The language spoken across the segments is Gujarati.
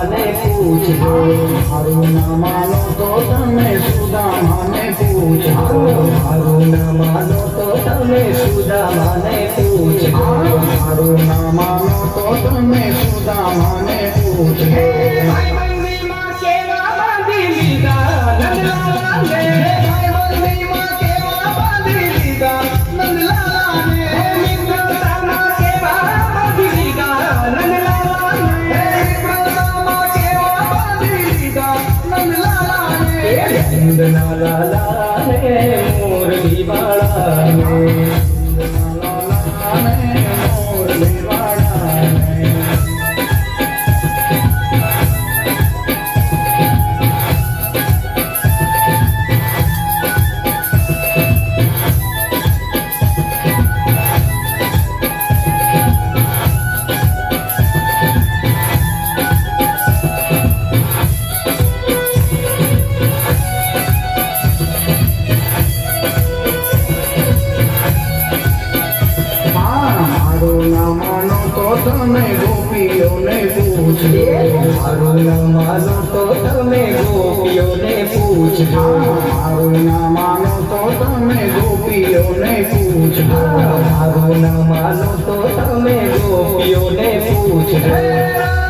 પૂછજો મારું ના માનો તો તમે સુદામાને પૂછજો મારું ના માનો તો તમે સુદામાને પૂછજો મારું ના માનો તો તમે સુદામાને પૂછજો. નંદલાલાને મોરલી વાળાને લાલાને મારું ના માનો તો તમે ગોપીઓને પૂછજો. મારું નામ માનો તો તમે ગોપીઓને પૂછજો. મારું ના માનો તો તમે ગોપીઓને પૂછજો. મારું નામ માનો તો તમે ગોપીઓને પૂછજો.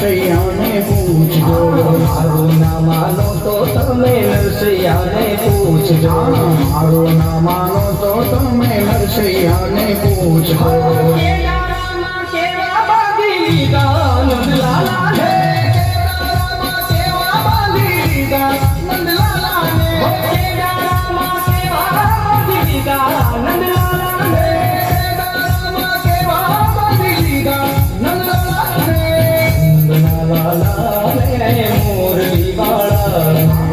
નરસૈયાને પૂછજો મારું ના માનો તો તમે નરસૈયાને પૂછજો મારું ના માનો તો તમે નરસૈયાને પૂછજો કેવા બાગી લીધા मेरा मोर भी वाला